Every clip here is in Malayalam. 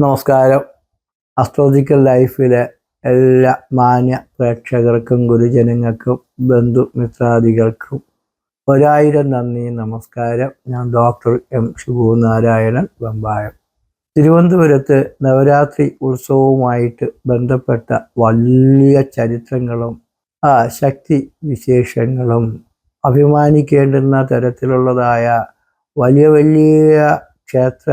നമസ്കാരം. അസ്ട്രോളജിക്കൽ ലൈഫിലെ എല്ലാ മാന്യ പ്രേക്ഷകർക്കും ഗുരുജനങ്ങൾക്കും ബന്ധു മിത്രാദികൾക്കും ഒരായിരം നന്ദി നമസ്കാരം. ഞാൻ ഡോക്ടർ എം ശിവു നാരായണൻ വെമ്പായം. തിരുവനന്തപുരത്ത് നവരാത്രി ഉത്സവവുമായിട്ട് ബന്ധപ്പെട്ട വലിയ ചരിത്രങ്ങളും ആ ശക്തി വിശേഷങ്ങളും അഭിമാനിക്കേണ്ടുന്ന തരത്തിലുള്ളതായ വലിയ വലിയ ക്ഷേത്ര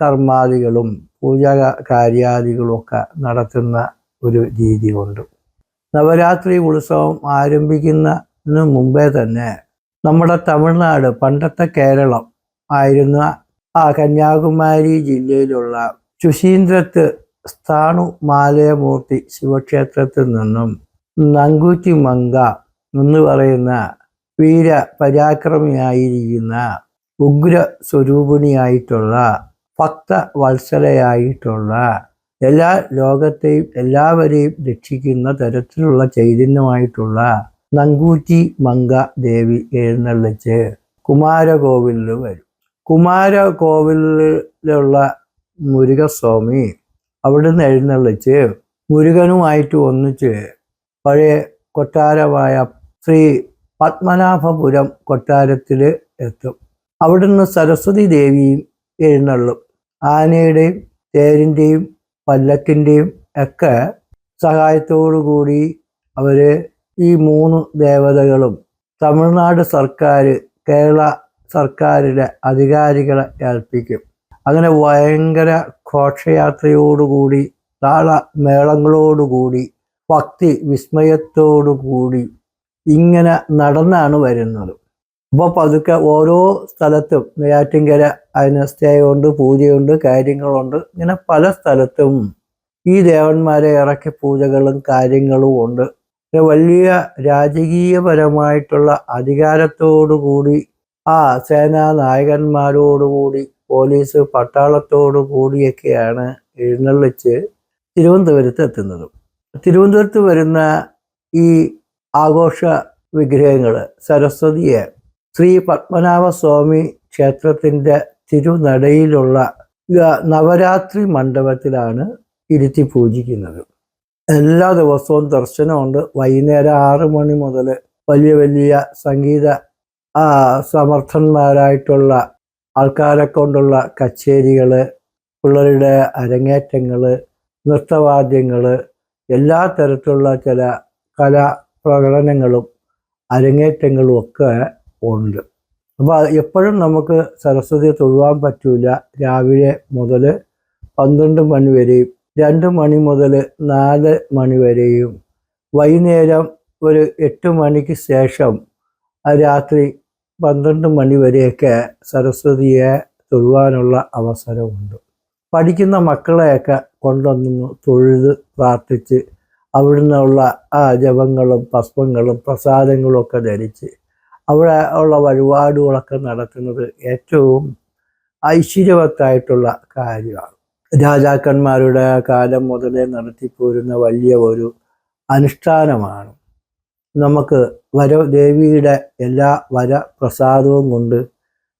കർമാദികളും പൂജാ കാര്യാദികളും ഒക്കെ നടത്തുന്ന ഒരു രീതിയുണ്ട് നവരാത്രി ഉത്സവം ആരംഭിക്കുന്നതിന് മുമ്പേ തന്നെ നമ്മുടെ തമിഴ്നാട് പണ്ടത്തെ കേരളം ആയിരുന്ന ആ കന്യാകുമാരി ജില്ലയിലുള്ള ശുശീന്ദ്രത്ത് സ്ഥാണു മാലയമൂർത്തി ശിവക്ഷേത്രത്തിൽ നിന്നും നങ്കൂറ്റി മങ്ക എന്ന് പറയുന്ന വീര പരാക്രമിയായിരിക്കുന്ന ഉഗ്ര സ്വരൂപിണിയായിട്ടുള്ള ഭക്ത വത്സലയായിട്ടുള്ള എല്ലാ ലോകത്തെയും എല്ലാവരെയും രക്ഷിക്കുന്ന തരത്തിലുള്ള ചൈതന്യമായിട്ടുള്ള നങ്കൂറ്റി മങ്ക ദേവി എഴുന്നള്ളിച്ച് കുമാരകോവിലിൽ വരും. കുമാരകോവിലുള്ള മുരുകസ്വാമി അവിടുന്ന് എഴുന്നള്ളിച്ച് മുരുകനുമായിട്ട് ഒന്നിച്ച് പഴയ കൊട്ടാരമായ ശ്രീ പത്മനാഭപുരം കൊട്ടാരത്തിൽ എത്തും. അവിടുന്ന് സരസ്വതി ദേവിയും എഴുന്നള്ളും. ആനയുടെയും തേരിന്റെയും പല്ലക്കിന്റെയും ഒക്കെ കൂടി അവർ ഈ മൂന്ന് ദേവതകളും തമിഴ്നാട് സർക്കാർ കേരള സർക്കാരിലെ അധികാരികളെ ഏൽപ്പിക്കും. അങ്ങനെ ഭയങ്കര ഘോഷയാത്രയോടുകൂടി താളമേളങ്ങളോടുകൂടി ഭക്തി വിസ്മയത്തോടുകൂടി ഇങ്ങനെ നടന്നാണ് വരുന്നത്. അപ്പോൾ പതുക്കെ ഓരോ സ്ഥലത്തും നെയ്യാറ്റിൻകര അതിന് സ്റ്റേയുണ്ട് പൂജയുണ്ട് കാര്യങ്ങളുണ്ട്. ഇങ്ങനെ പല സ്ഥലത്തും ഈ ദേവന്മാരെ ഇറക്കി പൂജകളും കാര്യങ്ങളും ഉണ്ട്. വലിയ രാജകീയപരമായിട്ടുള്ള അധികാരത്തോടുകൂടി ആ സേനാ നായകന്മാരോടുകൂടി പോലീസ് പട്ടാളത്തോടു കൂടിയൊക്കെയാണ് എഴുന്നള്ളിച്ച് തിരുവനന്തപുരത്ത് എത്തുന്നത്. തിരുവനന്തപുരത്ത് വരുന്ന ഈ ആഘോഷ വിഗ്രഹങ്ങൾ സരസ്വതിയെ ശ്രീ പത്മനാഭസ്വാമി ക്ഷേത്രത്തിന്റെ തിരുനടയിലുള്ള നവരാത്രി മണ്ഡപത്തിലാണ് ഇരുത്തി പൂജിക്കുന്നത്. എല്ലാ ദിവസവും ദർശനമുണ്ട്. വൈകുന്നേരം ആറ് മണി മുതൽ വലിയ വലിയ സംഗീത സമർത്ഥന്മാരായിട്ടുള്ള ആൾക്കാരെ കൊണ്ടുള്ള കച്ചേരികൾ പിള്ളേരുടെ അരങ്ങേറ്റങ്ങൾ നൃത്തവാദ്യങ്ങൾ എല്ലാ തരത്തിലുള്ള ചില കലാ പ്രകടനങ്ങളും അരങ്ങേറ്റങ്ങളും ഒക്കെ ഉണ്ട്. അപ്പോൾ എപ്പോഴും നമുക്ക് സരസ്വതിയെ തൊഴുവാൻ പറ്റൂല. രാവിലെ മുതൽ പന്ത്രണ്ട് മണി വരെയും രണ്ട് മണി മുതൽ നാല് മണി വരെയും വൈകുന്നേരം ഒരു എട്ട് മണിക്ക് ശേഷം രാത്രി പന്ത്രണ്ട് മണി വരെയൊക്കെ സരസ്വതിയെ തൊഴുവാനുള്ള അവസരമുണ്ട്. പഠിക്കുന്ന മക്കളെയൊക്കെ കൊണ്ടുവന്നു തൊഴുത് പ്രാർത്ഥിച്ച് അവിടുന്നുള്ള ആ ജപങ്ങളും ഭസ്മങ്ങളും പ്രസാദങ്ങളും ഒക്കെ ധരിച്ച് അവിടെ ഉള്ള വഴിപാടുകളൊക്കെ നടത്തുന്നത് ഏറ്റവും ഐശ്വര്യവത്തായിട്ടുള്ള കാര്യമാണ്. രാജാക്കന്മാരുടെ കാലം മുതലേ നടത്തിപ്പോരുന്ന വലിയ ഒരു അനുഷ്ഠാനമാണ്. നമുക്ക് വര ദേവിയുടെ എല്ലാ വര പ്രസാദവും കൊണ്ട്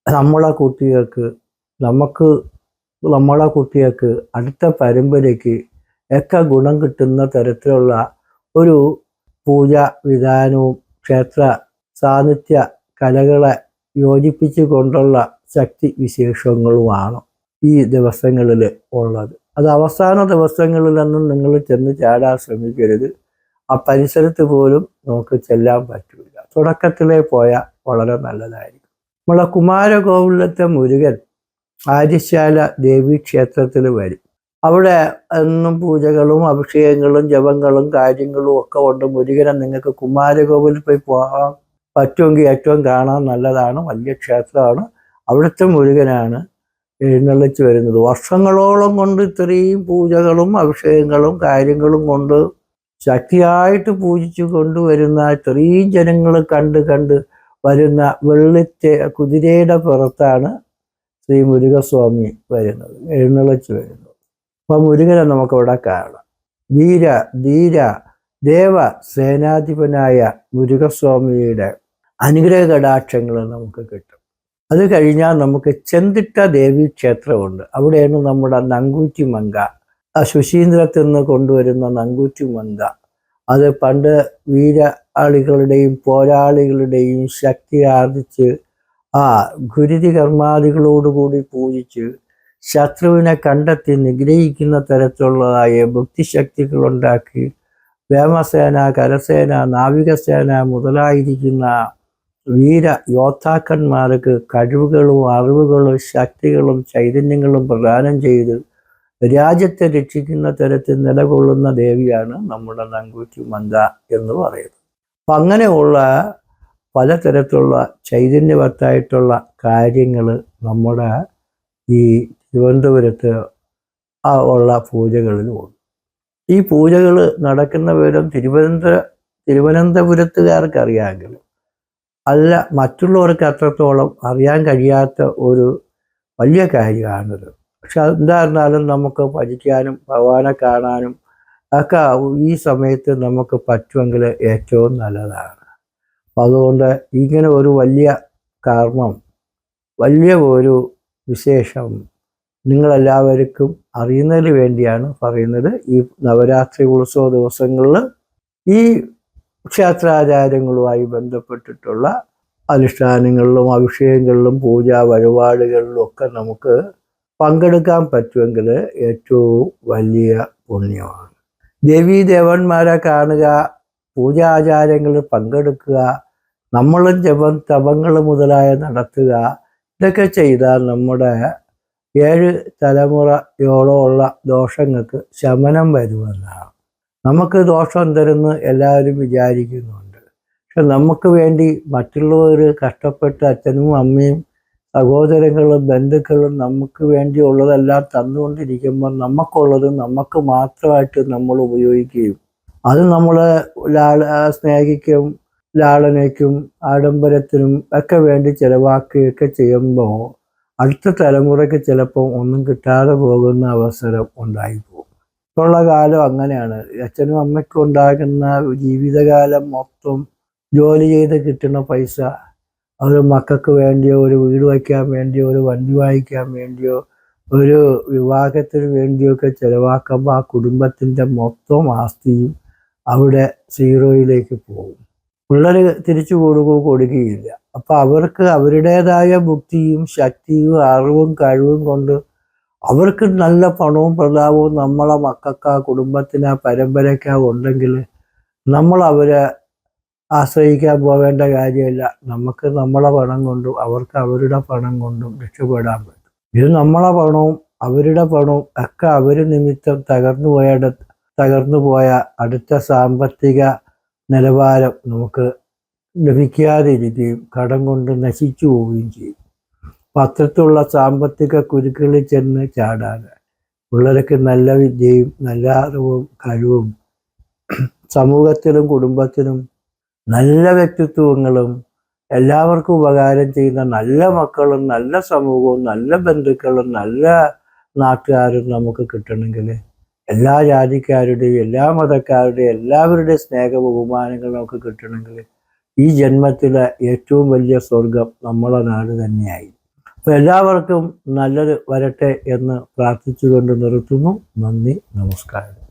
നമ്മളെ കുട്ടികൾക്ക് നമുക്ക് നമ്മളെ കുട്ടികൾക്ക് അടുത്ത പരമ്പരയ്ക്ക് ഒക്കെ ഗുണം കിട്ടുന്ന തരത്തിലുള്ള ഒരു പൂജ വിധാനവും ക്ഷേത്ര സാന്നിധ്യ കലകളെ യോജിപ്പിച്ചു കൊണ്ടുള്ള ശക്തി വിശേഷങ്ങളുമാണ് ഈ ദിവസങ്ങളിൽ ഉള്ളത്. അത് അവസാന ദിവസങ്ങളിലൊന്നും നിങ്ങൾ ചെന്ന് ചാടാൻ ശ്രമിക്കരുത്. ആ പരിസരത്ത് പോലും നമുക്ക് ചെല്ലാൻ പറ്റില്ല തുടക്കത്തിലേ പോയാൽ വളരെ നല്ലതായിരിക്കും. നമ്മളെ കുമാരകോവിലത്തെ മുരുകൻ ആര്യശാല ദേവീക്ഷേത്രത്തിൽ വരും. അവിടെ എന്നും പൂജകളും അഭിഷേകങ്ങളും ജപങ്ങളും കാര്യങ്ങളും ഒക്കെ ഉണ്ട് മുരുകനെ നിങ്ങൾക്ക് കുമാരകോവിലിൽ പോയി പോകാൻ പറ്റുമെങ്കിൽ ഏറ്റവും കാണാൻ നല്ലതാണ് വലിയ ക്ഷേത്രമാണ്. അവിടുത്തെ മുരുകനാണ് എഴുന്നള്ളിച്ച് വരുന്നത്. വർഷങ്ങളോളം കൊണ്ട് ഇത്രയും പൂജകളും അഭിഷേകങ്ങളും കാര്യങ്ങളും കൊണ്ട് ശക്തിയായിട്ട് പൂജിച്ചു കൊണ്ടുവരുന്ന ഇത്രയും ജനങ്ങൾ കണ്ട് കണ്ട് വരുന്ന വെള്ളിത്തെ കുതിരയുടെ പുറത്താണ് ശ്രീ മുരുകസ്വാമി വരുന്നത് എഴുന്നള്ളിച്ച് വരുന്നത്. അപ്പം മുരുകനെ നമുക്കവിടെ കാണാം. ധീര ധീര ദേവ സേനാധിപനായ മുരുകസ്വാമിയുടെ അനുഗ്രഹ കടാക്ഷങ്ങൾ നമുക്ക് കിട്ടും. അത് കഴിഞ്ഞാൽ നമുക്ക് ചെന്തിട്ട ദേവി ക്ഷേത്രമുണ്ട്. അവിടെയാണ് നമ്മുടെ നങ്കൂറ്റി മങ്ക ആ ശുശീന്ദ്രത്തിൽ നിന്ന് കൊണ്ടുവരുന്ന നങ്കൂറ്റി മങ്ക അത് പണ്ട് വീരാളികളുടെയും പോരാളികളുടെയും ശക്തി ആർജിച്ച് ആ ഗുരുതി കർമാദികളോടുകൂടി പൂജിച്ച് ശത്രുവിനെ കണ്ടെത്തി നിഗ്രഹിക്കുന്ന തരത്തിലുള്ളതായ ഭക്തിശക്തികൾ ഉണ്ടാക്കി വ്യോമസേന കരസേന നാവികസേന മുതലായിരിക്കുന്ന വീര യോദ്ധാക്കന്മാർക്ക് കഴിവുകളും അറിവുകളും ശക്തികളും ചൈതന്യങ്ങളും പ്രദാനം ചെയ്ത് രാജ്യത്തെ രക്ഷിക്കുന്ന തരത്തിൽ നിലകൊള്ളുന്ന ദേവിയാണ് നമ്മുടെ നങ്കൂറ്റി മന്ദ എന്ന് പറയുന്നത്. അപ്പം അങ്ങനെയുള്ള പലതരത്തിലുള്ള ചൈതന്യവത്തായിട്ടുള്ള കാര്യങ്ങൾ നമ്മുടെ ഈ തിരുവനന്തപുരത്ത് ഉള്ള പൂജകളിലുമുണ്ട് ഈ പൂജകൾ നടക്കുന്ന വിവരം തിരുവനന്തപുര തിരുവനന്തപുരത്തുകാർക്ക് അറിയാമെങ്കിലും അല്ല മറ്റുള്ളവർക്ക് അത്രത്തോളം അറിയാൻ കഴിയാത്ത ഒരു വലിയ കാര്യമാണിത്. പക്ഷെ എന്തായിരുന്നാലും നമുക്ക് പഠിക്കാനും ഭഗവാനെ കാണാനും ഒക്കെ ഈ സമയത്ത് നമുക്ക് പറ്റുമെങ്കിൽ ഏറ്റവും നല്ലതാണ്. അപ്പം അതുകൊണ്ട് ഇങ്ങനെ ഒരു വലിയ കർമ്മം വലിയ ഒരു വിശേഷം നിങ്ങളെല്ലാവർക്കും അറിയുന്നതിന് വേണ്ടിയാണ് പറയുന്നത്. ഈ നവരാത്രി ഉത്സവ ദിവസങ്ങളിൽ ഈ ക്ഷേത്രാചാരങ്ങളുമായി ബന്ധപ്പെട്ടിട്ടുള്ള അനുഷ്ഠാനങ്ങളിലും അഭിഷേകങ്ങളിലും പൂജാ വഴിപാടുകളിലും ഒക്കെ നമുക്ക് പങ്കെടുക്കാൻ പറ്റുമെങ്കിൽ ഏറ്റവും വലിയ പുണ്യമാണ്. ദേവീ ദേവന്മാരെ കാണുക പൂജാചാരങ്ങളിൽ പങ്കെടുക്കുക നമ്മളും ജപം തപങ്ങൾ മുതലായ നടത്തുക ഇതൊക്കെ ചെയ്താൽ നമ്മുടെ ഏഴ് തലമുറയോളമുള്ള ദോഷങ്ങൾക്ക് ശമനം വരുമെന്നാണ്. നമുക്ക് ദോഷം തരുന്ന് എല്ലാവരും വിചാരിക്കുന്നുണ്ട്. പക്ഷെ നമുക്ക് വേണ്ടി മറ്റുള്ളവർ കഷ്ടപ്പെട്ട് അച്ഛനും അമ്മയും സഹോദരങ്ങളും ബന്ധുക്കളും നമുക്ക് വേണ്ടി വേണ്ടിയുള്ളതെല്ലാം തന്നുകൊണ്ടിരിക്കുമ്പോൾ നമുക്കുള്ളത് നമുക്ക് മാത്രമായിട്ട് നമ്മൾ ഉപയോഗിക്കുകയും അത് നമ്മൾ ലാള സ്നേഹിക്കും ലാളനയ്ക്കും ആഡംബരത്തിനും ഒക്കെ വേണ്ടി ചിലവാക്കുകയൊക്കെ ചെയ്യുമ്പോൾ അടുത്ത തലമുറയ്ക്ക് ചിലപ്പോൾ ഒന്നും കിട്ടാതെ പോകുന്ന അവസരം ഉണ്ടായിപ്പോകും. ഇപ്പോഴുള്ള കാലം അങ്ങനെയാണ്. അച്ഛനും അമ്മയ്ക്കും ഉണ്ടാകുന്ന ജീവിതകാലം മൊത്തം ജോലി ചെയ്ത് കിട്ടുന്ന പൈസ. ഒരു മക്കൾക്ക് വേണ്ടിയോ ഒരു വീട് വയ്ക്കാൻ വേണ്ടിയോ ഒരു വണ്ടി വാങ്ങിക്കാൻ വേണ്ടിയോ ഒരു വിവാഹത്തിന് വേണ്ടിയോ ഒക്കെ ചിലവാക്കുമ്പോൾ ആ കുടുംബത്തിന്റെ മൊത്തം ആസ്തിയും അവിടെ സീറോയിലേക്ക് പോകും. പിള്ളേർ തിരിച്ചു കൊടുക്കുകയോ കൊടുക്കുകയില്ല. അപ്പോൾ അവർക്ക് അവരുടേതായ ബുദ്ധിയും ശക്തിയും അറിവും കഴിവും കൊണ്ട് അവർക്ക് നല്ല പണവും പ്രതാപവും നമ്മളെ മക്കൾക്ക് കുടുംബത്തിന് ആ പരമ്പരയ്ക്ക് ഉണ്ടെങ്കിൽ നമ്മൾ അവരെ ആശ്രയിക്കാൻ പോവേണ്ട കാര്യമില്ല. നമുക്ക് നമ്മളെ പണം കൊണ്ടും അവർക്ക് അവരുടെ പണം കൊണ്ടും രക്ഷപ്പെടാൻ പറ്റും. ഇത് നമ്മളെ പണവും അവരുടെ പണവും ഒക്കെ അവർ നിമിത്തം തകർന്നു പോയ തകർന്നു പോയ അടുത്ത സാമ്പത്തിക നിലവാരം നമുക്ക് ലഭിക്കാതിരിക്കുകയും കടം കൊണ്ട് നശിച്ചു പോവുകയും ചെയ്യും. പത്രത്തിലുള്ള സാമ്പത്തിക കുരുക്കളിൽ ചെന്ന് ചാടാതെ പിള്ളേർക്ക് നല്ല വിദ്യയും നല്ല അറിവും കഴിവും സമൂഹത്തിലും കുടുംബത്തിനും നല്ല വ്യക്തിത്വങ്ങളും എല്ലാവർക്കും ഉപകാരം ചെയ്യുന്ന നല്ല മക്കളും നല്ല സമൂഹവും നല്ല ബന്ധുക്കളും നല്ല നാട്ടുകാരും നമുക്ക് കിട്ടണമെങ്കിൽ എല്ലാ ജാതിക്കാരുടെയും എല്ലാ മതക്കാരുടെയും എല്ലാവരുടെയും സ്നേഹ ബഹുമാനങ്ങൾ നമുക്ക് കിട്ടണമെങ്കിൽ ഈ ജന്മത്തിലെ ഏറ്റവും വലിയ സ്വർഗം നമ്മളെ നാട് തന്നെയായി അപ്പോൾ എല്ലാവർക്കും നല്ലത് വരട്ടെ എന്ന് പ്രാർത്ഥിച്ചുകൊണ്ട് നിർത്തുന്നു. നന്ദി നമസ്കാരം.